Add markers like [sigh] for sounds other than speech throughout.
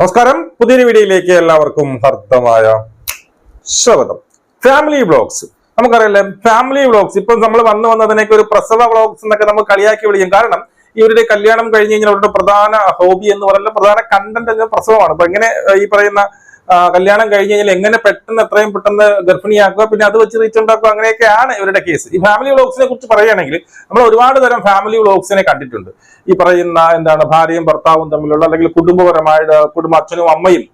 നമസ്കാരം. പുതിയൊരു വീഡിയോയിലേക്ക് എല്ലാവർക്കും ഹർദ്ദമായ സ്വാഗതം. ഫാമിലി വ്ളോഗ്സ് നമുക്കറിയാലേ ഫാമിലി വ്ളോഗ്സ് ഇപ്പം നമ്മൾ വന്നു വന്നതിനൊക്കെ ഒരു പ്രസവ വ്ളോഗ്സ് എന്നൊക്കെ നമ്മൾ കളിയാക്കി വിളിക്കും. കാരണം ഇവരുടെ കല്യാണം കഴിഞ്ഞ് കഴിഞ്ഞാൽ അവരുടെ പ്രധാന ഹോബി എന്ന് പറയുന്നത് പ്രധാന കണ്ടന്റ് എന്ന പ്രസവമാണ്. അപ്പൊ എങ്ങനെ ഈ പറയുന്ന കല്യാണം കഴിഞ്ഞ് കഴിഞ്ഞാൽ എങ്ങനെ പെട്ടെന്ന് എത്രയും പെട്ടെന്ന് ഗർഭിണിയാക്കുക പിന്നെ അത് വെച്ച് റീച്ച് ഉണ്ടാക്കുക അങ്ങനെയൊക്കെയാണ് ഇവരുടെ കേസ് ഈ ഫാമിലി വ്ളോഗ്സിനെ കുറിച്ച് പറയുകയാണെങ്കിൽ നമ്മൾ ഒരുപാട് തരം ഫാമിലി വ്ളോഗ്സിനെ കണ്ടിട്ടുണ്ട്. ഈ പറയുന്ന എന്താണ് ഭാര്യയും ഭർത്താവും തമ്മിലുള്ള അല്ലെങ്കിൽ കുടുംബപരമായ കുടുംബ അച്ഛനും അമ്മയും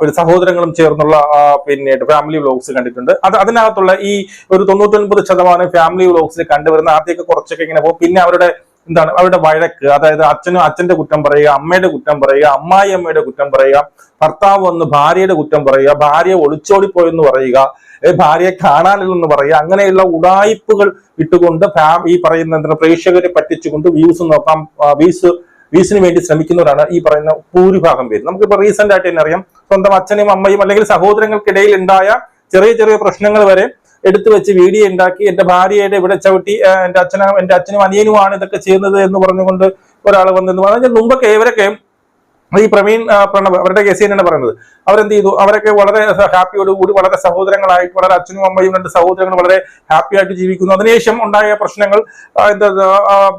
പിന്നെ സഹോദരങ്ങളും ചേർന്നുള്ള പിന്നെ ഫാമിലി വ്ളോഗ്സ് കണ്ടിട്ടുണ്ട്. അത് അതിനകത്തുള്ള ഈ ഒരു തൊണ്ണൂറ്റൊൻപത് ശതമാനം ഫാമിലി വ്ളോഗ്സിൽ കണ്ടുവരുന്ന ആദ്യമൊക്കെ കുറച്ചൊക്കെ ഇങ്ങനെ പോകും. പിന്നെ അവരുടെ എന്താണ് അവരുടെ വഴക്ക്? അതായത് അച്ഛനും അച്ഛന്റെ കുറ്റം പറയുക അമ്മയുടെ കുറ്റം പറയുക അമ്മായി അമ്മയുടെ കുറ്റം പറയുക ഭർത്താവ് വന്ന് ഭാര്യയുടെ കുറ്റം പറയുക ഭാര്യ ഒളിച്ചോടിപ്പോയെന്ന് പറയുക ഭാര്യയെ കാണാനില്ലെന്ന് പറയുക അങ്ങനെയുള്ള ഉടായ്പകൾ ഇട്ടുകൊണ്ട് ഈ പറയുന്ന എന്താണ് പ്രേക്ഷകരെ പറ്റിച്ചുകൊണ്ട് വ്യൂസ് നോക്കാം. വ്യൂസ് വ്യൂസിന് വേണ്ടി ശ്രമിക്കുന്നവരാണ് ഈ പറയുന്ന ഭൂരിഭാഗം പേര്. നമുക്കിപ്പോ റീസെന്റ് ആയിട്ട് തന്നെ അറിയാം. സ്വന്തം അച്ഛനും അമ്മയും അല്ലെങ്കിൽ സഹോദരങ്ങൾക്കിടയിൽ ഉണ്ടായ ചെറിയ ചെറിയ പ്രശ്നങ്ങൾ വരെ എടുത്തു വെച്ച് വീഡിയോ ഉണ്ടാക്കി. എന്റെ ഭാര്യയുടെ ഇവിടെ ചവിട്ടി എന്റെ അച്ഛനും എന്റെ അച്ഛനും അനിയനുമാണ് ഇതൊക്കെ ചെയ്യുന്നത് എന്ന് പറഞ്ഞുകൊണ്ട് ഒരാൾ വന്നെന്ന് പറഞ്ഞാൽ മുമ്പൊക്കെ ഇവരൊക്കെ ഈ പ്രവീൺ പ്രണവ് അവരുടെ കേസ് തന്നെയാണ് പറയുന്നത്. അവരെന്ത് ചെയ്തു? അവരൊക്കെ വളരെ ഹാപ്പിയോടുകൂടി വളരെ സഹോദരങ്ങളായിട്ട് വളരെ അച്ഛനും അമ്മയും രണ്ട് സഹോദരങ്ങൾ വളരെ ഹാപ്പിയായിട്ട് ജീവിക്കുന്നു. അതിനുശേഷം ഉണ്ടായ പ്രശ്നങ്ങൾ എന്താ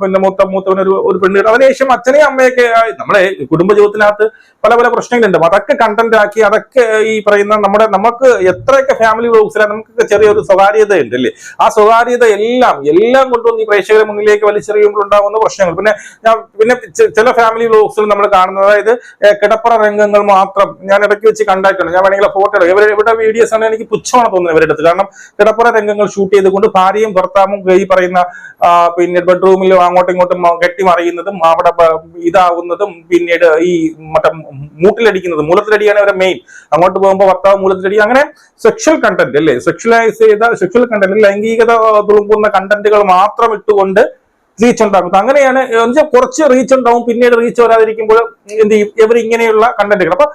പിന്നെ മൂത്ത മൂത്തവനൊരു ഒരു പെണ്ണ് അതിനുശേഷം അച്ഛനെയും അമ്മയൊക്കെ നമ്മളെ കുടുംബ കുടുംബജീവിതത്തിനകത്ത് പല പല പ്രശ്നങ്ങളുണ്ട്. അതൊക്കെ കണ്ടന്റ് ആക്കി അതൊക്കെ ഈ പറയുന്ന നമ്മുടെ നമുക്ക് എത്രയൊക്കെ ഫാമിലി വ്ലോഗ്സിലാണ് നമുക്കൊക്കെ ചെറിയൊരു സ്വകാര്യത ഉണ്ട് അല്ലേ? ആ സ്വകാര്യത എല്ലാം എല്ലാം കൊണ്ടുവന്ന് ഈ പ്രേക്ഷകരെ മുന്നിലേക്ക് വലിച്ചെറിയുമ്പോൾ ഉണ്ടാകുന്ന പ്രശ്നങ്ങൾ. പിന്നെ ഞാൻ പിന്നെ ചില ഫാമിലി വ്ലോഗ്സിൽ നമ്മൾ കാണുന്നത്. അതായത് കിടപ്പറ രംഗങ്ങൾ മാത്രം ഞാൻ ഇടയ്ക്ക് വെച്ച് കണ്ടായിട്ടുണ്ട്. ഞാൻ വേണമെങ്കിൽ ഫോട്ടോ എടുക്കും ഇവരുടെ ഇവരുടെ വീഡിയോസ് ആണ് എനിക്ക് പുച്ഛമാണ് തോന്നുന്നത് ഇവരുടെ അടുത്ത്. കാരണം കിടപ്പറ രംഗങ്ങൾ ഷൂട്ട് ചെയ്തുകൊണ്ട് ഭാര്യയും ഭർത്താവും ഈ പറയുന്ന പിന്നെ ബെഡ്റൂമിൽ അങ്ങോട്ടും ഇങ്ങോട്ടും കെട്ടിമറിയുന്നതും അവിടെ ഇതാവുന്നതും പിന്നീട് ഈ മറ്റേ മൂട്ടിലടിക്കുന്നതും മൂലത്തിലടിയാണ് അവരുടെ മെയിൻ അങ്ങോട്ട് പോകുമ്പോൾ ഭർത്താവ് മൂലത്തിലടി അങ്ങനെ സെക്ഷൽ കണ്ടന്റ് അല്ലേ? സെക്ഷലൈസ് ചെയ്ത സെക്ഷൽ കണ്ടന്റ് ലൈംഗികത തുളുമ്പുന്ന കണ്ടന്റുകൾ മാത്രം ഇട്ടുകൊണ്ട് റീച്ച് ഉണ്ടാക്കും. അങ്ങനെയാണ് എന്നുവെച്ചാൽ കുറച്ച് റീച്ച് ഉണ്ടാവും പിന്നീട് റീച്ച് വരാതിരിക്കുമ്പോൾ എന്ത് ചെയ്യും? ഇവർ ഇങ്ങനെയുള്ള കണ്ടന്റുകൾ അപ്പൊ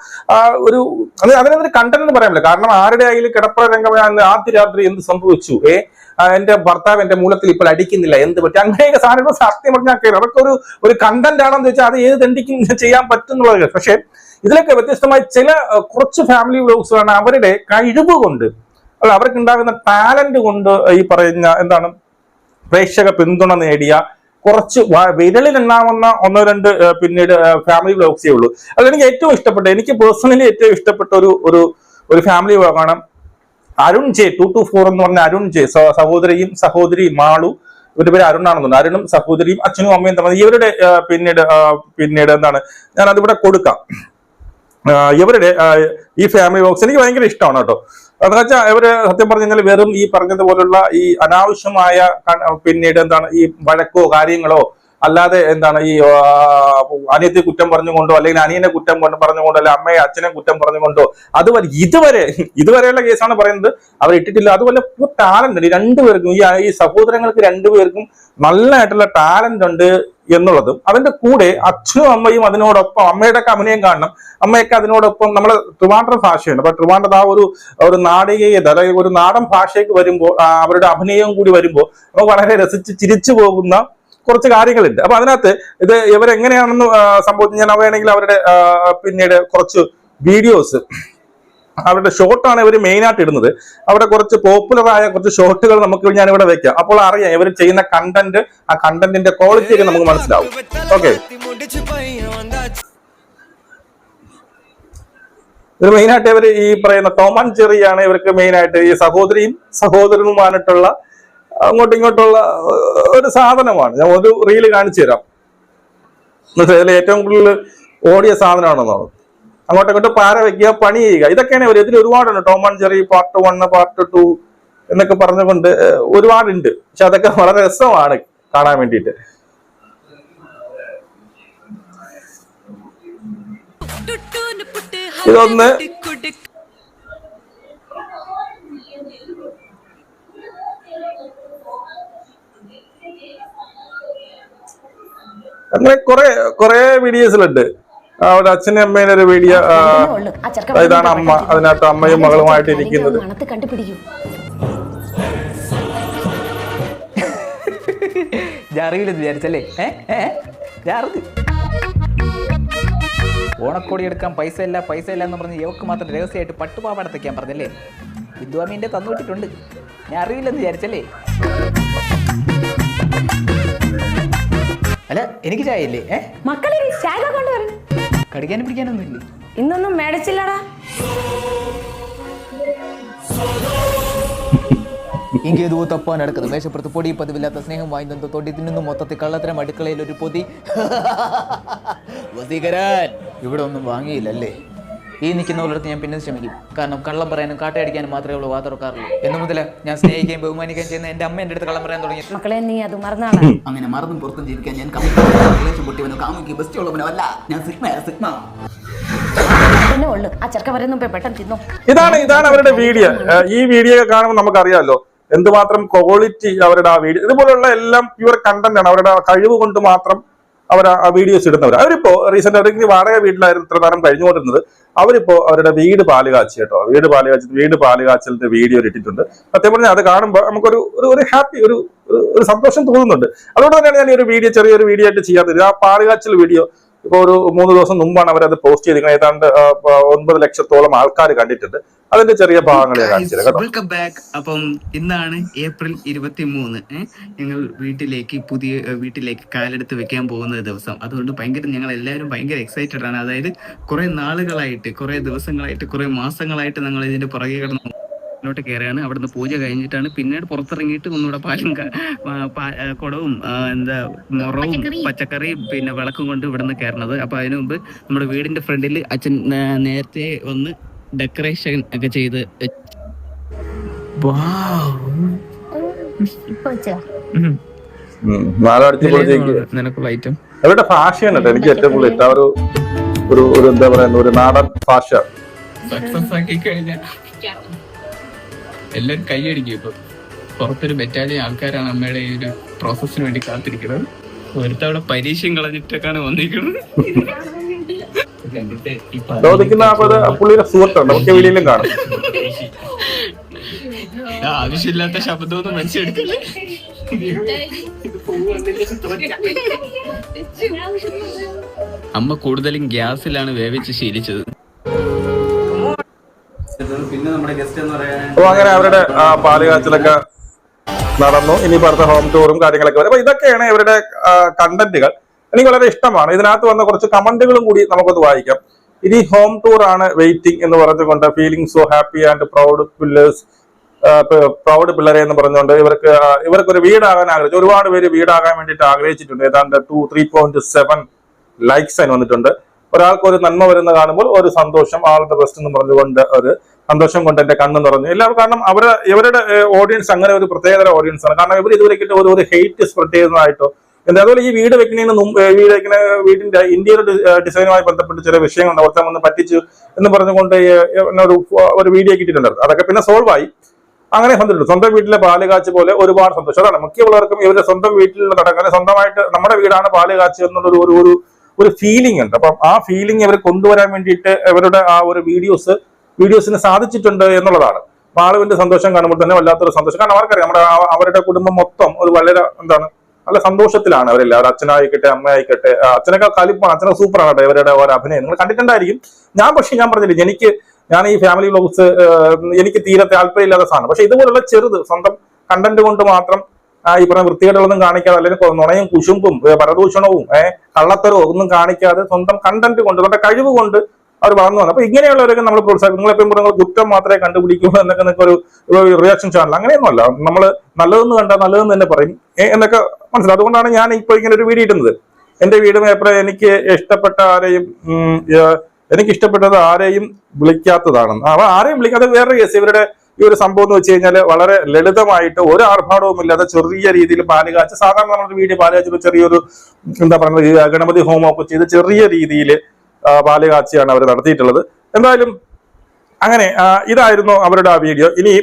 ഒരു അത് അതിനൊരു കണ്ടന്റ് എന്ന് പറയാൻ കാരണം ആരുടെ ആയാലും കിടപ്പറ രംഗം ആദ്യ രാത്രി എന്ത് സംഭവിച്ചു? ഏ എന്റെ ഭർത്താവ് എന്റെ മൂലത്തിൽ ഇപ്പോൾ അടിക്കുന്നില്ല. എന്ത് പറ്റി? അങ്ങനെയൊക്കെ സാധനങ്ങൾ സത്യം പറഞ്ഞാൽ കയറി അതൊക്കെ ഒരു ഒരു കണ്ടന്റ് ആണെന്ന് വെച്ചാൽ അത് ഏത് തെണ്ടിക്കും ചെയ്യാൻ പറ്റുന്നുള്ളത് പക്ഷേ ഇതിലൊക്കെ വ്യത്യസ്തമായി ചില കുറച്ച് ഫാമിലി വ്ലോഗ്സുകളാണ് അവരുടെ കഴിവ് കൊണ്ട് അല്ല അവർക്ക് ഉണ്ടാകുന്ന ടാലന്റ് കൊണ്ട് ഈ പറയുന്ന എന്താണ് പ്രേക്ഷക പിന്തുണ നേടിയ കുറച്ച് വിരളിൽ എണ്ണാവുന്ന ഒന്നോ രണ്ട് പിന്നീട് ഫാമിലി വ്ലോഗ്സേ ഉള്ളൂ. അതിൽ എനിക്ക് ഏറ്റവും ഇഷ്ടപ്പെട്ട എനിക്ക് പേഴ്സണലി ഏറ്റവും ഇഷ്ടപ്പെട്ട ഒരു ഒരു ഒരു family വ്ലോഗാണ് Arun J two two four എന്ന് പറഞ്ഞ അരുൺ ജെ സഹോദരിയും സഹോദരിയും മാളു ഇവരുടെ പേര് അരുണാണെന്നുണ്ട് അരുണും സഹോദരിയും അച്ഛനും അമ്മയും തമ്മിൽ ഇവരുടെ പിന്നീട് പിന്നീട് എന്താണ് ഞാൻ അതിവിടെ കൊടുക്കാം ഇവരുടെ ഈ ഫാമിലി ബോക്സ് എനിക്ക് ഭയങ്കര ഇഷ്ടമാണ് കേട്ടോ. എന്ന് വെച്ചാൽ ഇവർ സത്യം പറഞ്ഞു കഴിഞ്ഞാൽ വെറും ഈ പറഞ്ഞതുപോലുള്ള ഈ അനാവശ്യമായ പിന്നീട് എന്താണ് ഈ വഴക്കോ കാര്യങ്ങളോ അല്ലാതെ എന്താണ് ഈ അനിയത്തി കുറ്റം പറഞ്ഞുകൊണ്ടോ അല്ലെങ്കിൽ അനിയനെ കുറ്റം കൊണ്ട് പറഞ്ഞുകൊണ്ടോ അല്ലെങ്കിൽ അമ്മയെ അച്ഛനെ കുറ്റം പറഞ്ഞുകൊണ്ടോ അതുവരെ ഇതുവരെ ഇതുവരെയുള്ള കേസാണ് പറയുന്നത്. അവർ ഇട്ടിട്ടില്ല. അതുപോലെ ടാലന്റ് ഉണ്ട്. രണ്ടുപേർക്കും ഈ ഈ സഹോദരങ്ങൾക്ക് രണ്ടുപേർക്കും നല്ലതായിട്ടുള്ള ടാലന്റ് ഉണ്ട് എന്നുള്ളതും അതിന്റെ കൂടെ അച്ഛനും അമ്മയും അതിനോടൊപ്പം അമ്മയുടെ അഭിനയം കാണണം. അമ്മയൊക്കെ അതിനോടൊപ്പം നമ്മളെ ട്രിവാൻഡ്രം ഭാഷയുണ്ട്. അപ്പൊ ട്രിവാൻഡ്രം ആ ഒരു ഒരു നാടികീയത അതായത് ഒരു നാടൻ ഭാഷയ്ക്ക് വരുമ്പോൾ അവരുടെ അഭിനയവും കൂടി വരുമ്പോൾ നമുക്ക് വളരെ രസിച്ച് ചിരിച്ചു പോകുന്ന കുറച്ച് കാര്യങ്ങളുണ്ട്. അപ്പൊ അതിനകത്ത് ഇത് ഇവരെങ്ങനെയാണെന്ന് സംഭവിച്ചു ഞാൻ അവയാണെങ്കിൽ അവരുടെ പിന്നീട് കുറച്ച് വീഡിയോസ് അവരുടെ ഷോർട്ടാണ് ഇവർ മെയിൻ ആയിട്ട് ഇടുന്നത്. അവിടെ കുറച്ച് പോപ്പുലറായ കുറച്ച് ഷോർട്ടുകൾ നമുക്ക് ഞാൻ ഇവിടെ വെക്കാം. അപ്പോൾ അറിയാം ഇവർ ചെയ്യുന്ന കണ്ടന്റ് ആ കണ്ടന്റിന്റെ ക്വാളിറ്റി ഒക്കെ നമുക്ക് മനസ്സിലാവും. ഓക്കെ ഇത് മെയിൻ ആയിട്ട് ഇവർ ഈ പറയുന്ന ടോം ജെറിയാണ് ഇവർക്ക് മെയിൻ ആയിട്ട് ഈ സഹോദരിയും സഹോദരനുമായിട്ടുള്ള അങ്ങോട്ടും ഇങ്ങോട്ടുള്ള ഒരു സാധനമാണ്. ഞാൻ ഒരു റീൽ കാണിച്ചു തരാം. എന്നുവെച്ചാൽ ഇതിൽ ഏറ്റവും കൂടുതൽ ഓടിയ സാധനമാണെന്നാണ്. അങ്ങോട്ടും ഇങ്ങോട്ടും പാര വെക്കുക പണി ചെയ്യുക. ഇതൊക്കെയാണ് ഇവർ ഇതിൽ ഒരുപാടുണ്ട്. Tom and Jerry part one part two എന്നൊക്കെ പറഞ്ഞുകൊണ്ട് ഒരുപാടുണ്ട്. പക്ഷെ അതൊക്കെ വളരെ രസമാണ് കാണാൻ വേണ്ടിയിട്ട്. ഇതൊന്ന് അങ്ങനെ കുറെ കുറെ വീഡിയോസിലുണ്ട് അവിടെ അച്ഛനും അമ്മേനെ ഒരു വീഡിയോ ഇതാണ് അമ്മ അതിനകത്ത് അമ്മയും മകളുമായിട്ട് ഇരിക്കുന്നത്. വിചാരിച്ചല്ലേ? ഓണക്കോടി എടുക്കാൻ പൈസ ഇല്ല പൈസ ഇല്ല എന്ന് പറഞ്ഞ് യോക്ക് മാത്രം രഹസ്യമായിട്ട് പട്ടുപാവാട തയ്ക്കാൻ പറഞ്ഞല്ലേ? വിദ്വാമീന്റെ തന്നുവിട്ടിട്ടുണ്ട് ഞാൻ അറിയില്ലെന്ന് വിചാരിച്ചല്ലേ? അല്ല എനിക്ക് ചായ ഇല്ലേ? ഏ? മക്കളെ ചായ കൊണ്ടുവരണം കടിക്കാനും പിടിക്കാനൊന്നും ഇല്ലേ? ഇന്നൊന്നും മേടിച്ചില്ലടാ. ഇങ്ങേതോ തപ്പാൻ നടക്കുന്നു. മേശപ്പുറത്ത് പൊടി പതിവില്ലാത്ത സ്നേഹം വാങ്ങുന്നു തൊടി തിന്നുന്നു. മൊത്തത്തിൽ കള്ളത്തരം അടുക്കളയിൽ ഒരു പൊതി. [laughs] വസീകരാൻ ഇവിടെ ഒന്നും വാങ്ങിയില്ലല്ലേ? ഈ നിൽക്കുന്നവരടുത്ത് ഞാൻ പിന്നെ ശ്രമിക്കും. കാരണം കള്ളം പറയാനും കാട്ടയടിക്കാനും മാത്രമേ ഉള്ളൂ വാ തുറക്കാറുള്ളൂ. എന്നു മുതൽ ഞാൻ സ്നേഹിക്കുകയും ബഹുമാനിക്കുകയും ചെയ്യുന്ന എന്റെ അമ്മ എന്റെ അടുത്ത് കള്ളം പറയാൻ തുടങ്ങി. മക്കളെ നീ അത് മറന്നാണ് അങ്ങനെ മറന്നും പുറത്തും ജീവിക്കാൻ ഞാൻ റിലേഷൻ പൊട്ടിയവനോ കാമുക്കി ബെസ്റ്റ് ഉള്ളവനോ അല്ല. ഞാൻ സിഗ്മ സിഗ്മ. ആ ചെറുക്ക വരുന്നു പെട്ടെന്ന് തിന്നു. ഇതാണ് ഇതാണ് അവരുടെ വീഡിയോ. ഈ വീഡിയോ ഒക്കെ കാണുമ്പോൾ നമുക്കറിയാമല്ലോ എന്തുമാത്രം ക്വാളിറ്റി അവരുടെ ആ വീഡിയോ. ഇതുപോലുള്ള എല്ലാം പ്യുവർ കണ്ടന്റ് ആണ്. അവരുടെ കഴിവ് കൊണ്ട് മാത്രം അവർ ആ വീഡിയോസ് ഇടുന്നവർ അവരിപ്പോ റീസെന്റ് അവർ വാടക വീട്ടിലായിരുന്നു ഇത്ര താരം കഴിഞ്ഞുകൊണ്ടിരുന്നത്. അവരിപ്പോ അവരുടെ വീട് പാൽ കാച്ചി കേട്ടോ. വീട് പാൽ കാച്ചി വീട് പാൽ കാച്ചലിന്റെ വീഡിയോ ഇട്ടിട്ടുണ്ട്. സത്യം പറഞ്ഞാൽ അത് കാണുമ്പോൾ നമുക്കൊരു ഒരു ഒരു ഹാപ്പി ഒരു ഒരു- സന്തോഷം തോന്നുന്നുണ്ട്. അതുകൊണ്ട് തന്നെയാണ് ഞാൻ ഈ ഒരു വീഡിയോ ചെറിയൊരു വീഡിയോ ആയിട്ട് ചെയ്യാത്തത്. ആ പാൽ കാച്ചൽ വീഡിയോ ഇപ്പൊ ഒരു മൂന്ന് ദിവസം മുമ്പാണ് അവരത് പോസ്റ്റ് ചെയ്തിരിക്കുന്നത് ഏതാണ്ട് ഒൻപത് ലക്ഷത്തോളം ആൾക്കാർ കണ്ടിട്ടുണ്ട്. അതിന്റെ ചെറിയ ഭാഗങ്ങളെ വെൽക്കം ബാക്ക് അപ്പം ഇന്നാണ് ഏപ്രിൽ ഇരുപത്തി മൂന്ന് ഞങ്ങൾ വീട്ടിലേക്ക് പുതിയ വീട്ടിലേക്ക് കാലെടുത്ത് വെക്കാൻ പോകുന്ന ദിവസം. അതുകൊണ്ട് ഭയങ്കര ഞങ്ങൾ എല്ലാവരും ഭയങ്കര എക്സൈറ്റഡ് ആണ്. അതായത് കുറെ നാളുകളായിട്ട് കുറെ ദിവസങ്ങളായിട്ട് കുറെ മാസങ്ങളായിട്ട് ഞങ്ങൾ ഇതിന്റെ പുറകെ കിടന്ന്. ോട്ട് കയറുകയാണ് അവിടുന്ന് പൂജ കഴിഞ്ഞിട്ടാണ് പിന്നീട് പുറത്തിറങ്ങിയിട്ട് ഒന്നുകൂടെ പാലും കുടവും എന്താ മുറവും പച്ചക്കറിയും പിന്നെ വിളക്കും കൊണ്ട് ഇവിടുന്ന് കയറണത് അപ്പൊ അതിനു മുമ്പ് നമ്മുടെ വീടിന്റെ ഫ്രണ്ടിൽ അച്ഛൻ നേരത്തെ വന്ന് ഡെക്കറേഷൻ ഒക്കെ ചെയ്ത് അവരുടെ ഭാഷയാണ് എനിക്ക് ഏറ്റവും കൂടുതൽ ഒരു ഒരു എന്താ പറയുന്ന ഒരു നാടൻ ഭാഷ സക്സസ് ആക്കി കഴിഞ്ഞാൽ എല്ലാരും കൈയടിക്കും. ഇപ്പൊ പുറത്തൊരു ബറ്റാലിയൻ ആൾക്കാരാണ് അമ്മയുടെ ഈ ഒരു പ്രോസസ്സിന് വേണ്ടി കാത്തിരിക്കുന്നത്. ഒരുത്തവിടെ പരീക്ഷയും കളഞ്ഞിട്ടൊക്കെയാണ് വന്നിരിക്കുന്നത്. ചോദിക്കുന്ന പുള്ളിയുടെ സുഹൃത്തുണ്ട്. കാണും. ആ, ആവശ്യമില്ലാത്ത ശബ്ദമൊന്നും മനസ്സിലെടുക്കില്ല അമ്മ കൂടുതലും ഗ്യാസിലാണ് വേവിച്ച് ശീലിച്ചത്. പിന്നെ നമ്മുടെ ഗസ്റ്റ് എന്ന് അങ്ങനെ അവരുടെ ആ പാലുകാച്ചിലൊക്കെ നടന്നു. ഇനി പറഞ്ഞ ഹോം ടൂറും കാര്യങ്ങളൊക്കെ വരും. അപ്പൊ ഇതൊക്കെയാണ് ഇവരുടെ കണ്ടന്റുകൾ എനിക്ക് വളരെ ഇഷ്ടമാണ്. ഇതിനകത്ത് വന്ന കുറച്ച് കമന്റുകളും കൂടി നമുക്കത് വായിക്കാം. ഇനി ഹോം ടൂർ ആണ് വെയിറ്റിംഗ് എന്ന് പറഞ്ഞുകൊണ്ട് feeling so happy and proud pillars proud പിള്ളേരെ എന്ന് പറഞ്ഞുകൊണ്ട് ഇവർക്ക് ഇവർക്ക് ഒരു വീടാകാൻ ആഗ്രഹിച്ചു. ഒരുപാട് പേര് വീടാകാൻ വേണ്ടിയിട്ട് ആഗ്രഹിച്ചിട്ടുണ്ട്. ഏതാണ്ട് two three point seven likes അതിന് വന്നിട്ടുണ്ട്. ഒരാൾക്ക് ഒരു നന്മ വരുന്ന കാണുമ്പോൾ ഒരു സന്തോഷം ദ ബെസ്റ്റ് എന്ന് പറഞ്ഞുകൊണ്ട് ഒരു സന്തോഷം കൊണ്ട് എന്റെ കണ്ണ് നിറഞ്ഞു. എല്ലാവരും കാരണം അവരെ ഇവരുടെ ഓഡിയൻസ് അങ്ങനെ ഒരു പ്രത്യേകതര ഓഡിയൻസ് ആണ്. കാരണം ഇവർ ഇതുവരെക്കിട്ട് ഒരു ഒരു ഹെയ്റ്റ് സ്പ്രെഡ് ചെയ്യുന്നതായിട്ടോ. എന്താ അതുപോലെ ഈ വീട് വെക്കുന്നതിന് മുമ്പ് വീട് വെക്കുന്ന വീടിന്റെ ഇന്ത്യയുടെ ഡിസൈനുമായി ബന്ധപ്പെട്ട് ചില വിഷയങ്ങൾ ഓർത്താൻ വന്ന് പറ്റിച്ചു എന്ന് പറഞ്ഞുകൊണ്ട് ഒരു ഒരു വീഡിയോ കിട്ടിയിട്ടുണ്ടായിരുന്നു. അതൊക്കെ പിന്നെ സോൾവ് ആയി. അങ്ങനെ സന്തോഷം സ്വന്തം വീട്ടിലെ പാൽ കാച്ച് പോലെ ഒരുപാട് സന്തോഷം. അതാണ് മിക്കുള്ളവർക്കും ഇവരുടെ സ്വന്തം വീട്ടിലുള്ള നടക്കാൻ സ്വന്തമായിട്ട് നമ്മുടെ വീടാണ് പാൽ കാച്ച് എന്നുള്ളൊരു ഒരു ഒരു ഫീലിംഗ് ഉണ്ട്. അപ്പം ആ ഫീലിംഗ് ഇവർ കൊണ്ടുവരാൻ വേണ്ടിയിട്ട് ഇവരുടെ ആ ഒരു വീഡിയോസ് വീഡിയോസിന് സാധിച്ചിട്ടുണ്ട് എന്നുള്ളതാണ്. മാളുവിന്റെ സന്തോഷം കാണുമ്പോൾ തന്നെ വല്ലാത്തൊരു സന്തോഷം. കാരണം അവർക്കറിയാം നമ്മുടെ അവരുടെ കുടുംബം മൊത്തം ഒരു വളരെ എന്താണ് നല്ല സന്തോഷത്തിലാണ് അവരെല്ലാവരും. അച്ഛനായിക്കട്ടെ അമ്മയായിക്കട്ടെ അച്ഛനൊക്കെ കലിപ്പാണ് അച്ഛനൊക്കെ സൂപ്പറാണ് കേട്ടോ ഇവരുടെ ഓരോ അഭിനയം. നിങ്ങൾ കണ്ടിട്ടുണ്ടായിരിക്കും. ഞാൻ പക്ഷേ ഞാൻ പറഞ്ഞില്ല എനിക്ക് ഞാൻ ഈ ഫാമിലി വ്ലോഗ്സ് എനിക്ക് തീരെ താല്പര്യമില്ലാത്ത സാധനം. പക്ഷെ ഇതുപോലുള്ള ചെറുത് സ്വന്തം കണ്ടന്റ് കൊണ്ട് മാത്രം ഈ പറഞ്ഞ വൃത്തികേടുകളൊന്നും കാണിക്കാതെ അല്ലെങ്കിൽ നുണയും കുശുമ്പും പരദൂഷണവും ഏഹ് കള്ളത്തരവും ഒന്നും കാണിക്കാതെ സ്വന്തം കണ്ടന്റ് കൊണ്ട് നമ്മുടെ കഴിവ് കൊണ്ട് അവർ വളർന്നു വന്നു. അപ്പൊ ഇങ്ങനെയുള്ളവരൊക്കെ നമ്മൾ പ്രോത്സാഹിക്കും നിങ്ങളെപ്പോഴും പറഞ്ഞു കുറ്റം മാത്രമേ കണ്ടുപിടിക്കൂ എന്നൊക്കെ നിങ്ങൾക്ക് ഒരു റിയാക്ഷൻ ചാനൽ അങ്ങനെയൊന്നുമല്ല. നമ്മൾ നല്ലതെന്ന് കണ്ടാൽ നല്ലതെന്ന് തന്നെ പറയും. എന്നൊക്കെ മനസ്സിലാവും. അതുകൊണ്ടാണ് ഞാൻ ഇപ്പോൾ ഇങ്ങനെ ഒരു വീഡിയോ ഇടുന്നത്. എന്റെ വീടും എപ്പോഴും എനിക്ക് ഇഷ്ടപ്പെട്ട ആരെയും എനിക്ക് ഇഷ്ടപ്പെട്ടത് ആരെയും വിളിക്കാത്തതാണ്. അവ ആരെയും വിളിക്കാതെ വേറൊരു കേസ് ഇവരുടെ ഈ ഒരു സംഭവം എന്ന് വെച്ച് കഴിഞ്ഞാൽ വളരെ ലളിതമായിട്ട് ഒരു ആർഭാടവും ഇല്ലാതെ ചെറിയ രീതിയിൽ പാൽ കാച്ച് സാധാരണ നമ്മുടെ വീട് പാൽ കാച്ചൊരു ചെറിയൊരു എന്താ പറയുന്നത് ഗണപതി ഹോമമൊക്കെ ചെയ്ത് ചെറിയ രീതിയിൽ പാൽ കാച്ചിയാണ് അവർ നടത്തിയിട്ടുള്ളത്. എന്തായാലും അങ്ങനെ ഇതായിരുന്നു അവരുടെ ആ വീഡിയോ. ഇനി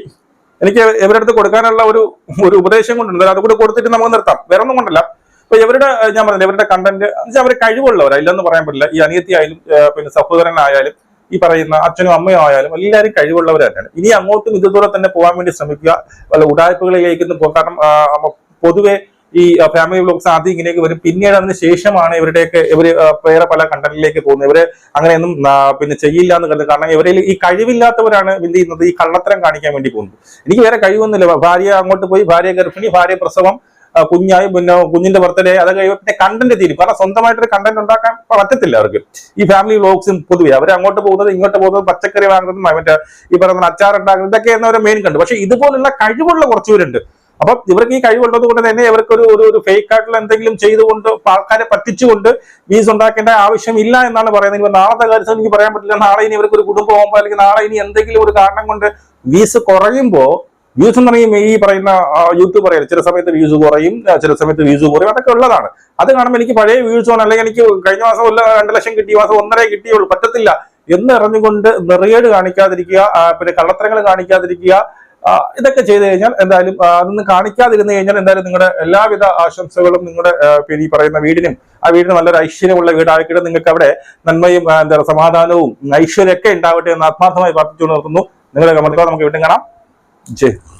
എനിക്ക് ഇവരുടെ അടുത്ത് കൊടുക്കാനുള്ള ഒരു ഒരു ഉപദേശം കൊണ്ടുണ്ട്. അതും കൂടെ കൊടുത്തിട്ട് നമുക്ക് നിർത്താം. വേറെ ഒന്നും കൊണ്ടല്ല. അപ്പൊ ഇവരുടെ ഞാൻ പറഞ്ഞില്ല ഇവരുടെ കണ്ടന്റ് അവർ കഴിവുള്ളവരാ. ഇല്ലെന്ന് പറയാൻ പറ്റില്ല. ഈ അനിയത്തി ആയാലും പിന്നെ സഹോദരനായാലും ഈ പറയുന്ന അച്ഛനും അമ്മയും ആയാലും എല്ലാവരും കഴിവുള്ളവർ തന്നെയാണ്. ഇനി അങ്ങോട്ടും ഇതുപോലെ തന്നെ പോകാൻ വേണ്ടി ശ്രമിക്കുക. വല്ല ഉടായ്പകളിലേക്ക് പോകാൻ പോകാം. കാരണം പൊതുവെ ഈ ഫാമിലി വ്ലോഗ്സ് ആദ്യം ഇങ്ങനെയൊക്കെ വരും. പിന്നീട് അതിന് ശേഷമാണ് ഇവരുടെയൊക്കെ ഇവർ വേറെ പല കണ്ടന്റിലേക്ക് പോകുന്നത്. ഇവർ അങ്ങനെയൊന്നും പിന്നെ ചെയ്യില്ല എന്ന് കരുതുന്നത്. കാരണം ഇവരിൽ ഈ കഴിവില്ലാത്തവരാണ് എന്ത് ചെയ്യുന്നത്? ഈ കള്ളത്തരം കാണിക്കാൻ വേണ്ടി പോകുന്നത്. എനിക്ക് വേറെ കഴിവൊന്നുമില്ല. ഭാര്യ അങ്ങോട്ട് പോയി ഭാര്യ ഗർഭിണി ഭാര്യ പ്രസവം കുഞ്ഞായി പിന്നെ കുഞ്ഞിന്റെ ബർത്ത്ഡേ അത് കഴിയുമ്പോൾ പിന്നെ കണ്ടന്റ് തീരും. കാരണം സ്വന്തമായിട്ടൊരു കണ്ടന്റ് ഉണ്ടാക്കാൻ പറ്റത്തില്ല അവർക്ക്. ഈ ഫാമിലി ബ്ലോഗ്സും പൊതുവെ അവർ അങ്ങോട്ട് പോകുന്നത് ഇങ്ങോട്ട് പോകുന്നത് പച്ചക്കറി വാങ്ങുന്നതും മറ്റേ ഈ പറയുന്ന അച്ചാർ ഉണ്ടാക്കുന്നത് ഇതൊക്കെ എന്നവരെ മെയിൻ കണ്ടു. പക്ഷെ ഇതുപോലുള്ള കഴിവുള്ള കുറച്ചുപേരുണ്ട് അപ്പൊ ഇവർക്ക് ഈ കഴിവുള്ളത് കൊണ്ട് തന്നെ ഇവർക്ക് ഒരു ഒരു ഫേക്ക് ആയിട്ടുള്ള എന്തെങ്കിലും ചെയ്തുകൊണ്ട് ആൾക്കാരെ പറ്റിച്ചുകൊണ്ട് വീസ് ഉണ്ടാക്കേണ്ട ആവശ്യമില്ല എന്നാണ് പറയുന്നത്. ഇപ്പൊ നാളത്തെ കാര്യത്തിൽ എനിക്ക് പറയാൻ പറ്റില്ല. നാളെ ഇനി ഇവർക്ക് ഒരു കുടുംബം പോകുമ്പോൾ അല്ലെങ്കിൽ നാളെ ഇനി എന്തെങ്കിലും ഒരു കാരണം കൊണ്ട് വീസ് കുറയുമ്പോൾ വ്യൂസ് എന്ന് പറയുമ്പോൾ ഈ പറയുന്ന യൂട്യൂബ് പറയാം ചില സമയത്ത് വ്യൂസ് കുറയും ചില സമയത്ത് വ്യൂസ് കുറയും. അതൊക്കെ ഉള്ളതാണ്. അത് കാണുമ്പോൾ എനിക്ക് പഴയ വ്യൂസ് ആണ്. അല്ലെങ്കിൽ എനിക്ക് കഴിഞ്ഞ മാസം ഒല്ല രണ്ട് ലക്ഷം കിട്ടിയ മാസം ഒന്നര കിട്ടിയുള്ളൂ. പറ്റത്തില്ല. എന്ന് അറിഞ്ഞുകൊണ്ട് നിറയേട് കാണിക്കാതിരിക്കുക പിന്നെ കള്ളത്തരങ്ങൾ കാണിക്കാതിരിക്കുക ഇതൊക്കെ ചെയ്തു കഴിഞ്ഞാൽ എന്തായാലും അതൊന്നും കാണിക്കാതിരുന്നു കഴിഞ്ഞാൽ എന്തായാലും നിങ്ങളുടെ എല്ലാവിധ ആശംസകളും നിങ്ങളുടെ ഈ പറയുന്ന വീടിനും ആ വീടിന് നല്ലൊരു ഐശ്വര്യമുള്ള വീടാക്കിയിട്ട് നിങ്ങൾക്ക് അവിടെ നന്മയും എന്താ സമാധാനവും ഐശ്വര്യമൊക്കെ ഉണ്ടാവട്ടെ എന്ന് ആത്മാർത്ഥമായി പ്രാർത്ഥിച്ചുകൊണ്ട് നിർത്തുന്നു. നിങ്ങളുടെ കമന്റുകൾ നമുക്ക് വീണ്ടും കാണാം. ജയ്